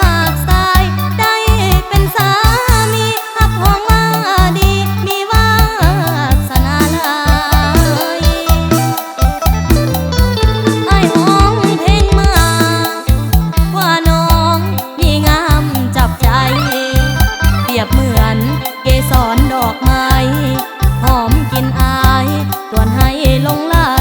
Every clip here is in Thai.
หากสายได้เป็นสามีอับหองว่าดี มีวาสนาลายไอห้องเพลงมา ว่าน้องนี่งามจับใจ เปรียบเหมือนเกสรดอกไม้ หอมกินอาย ตวนให้ลงลา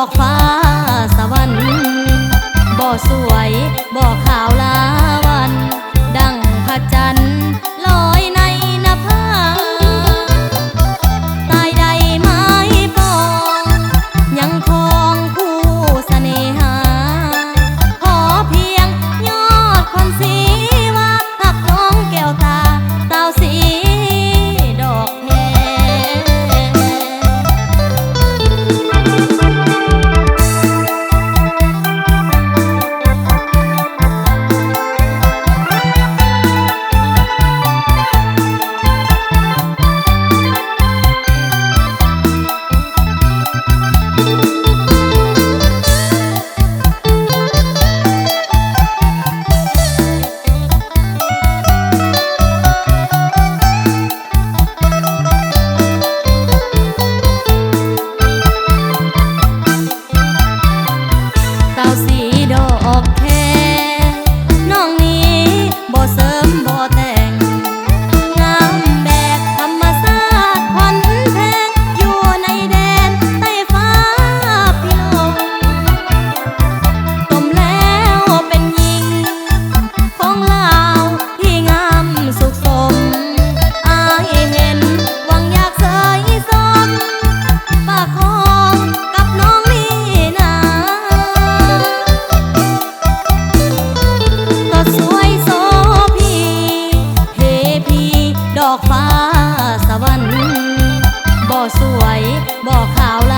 อกฟ้าสวรรค์บ่สวยบ่ขาวลาวัน ดังพระจันทร์ calcinha. ดอกฟ้าสวรรค์บ่สวยบ่ขาวละ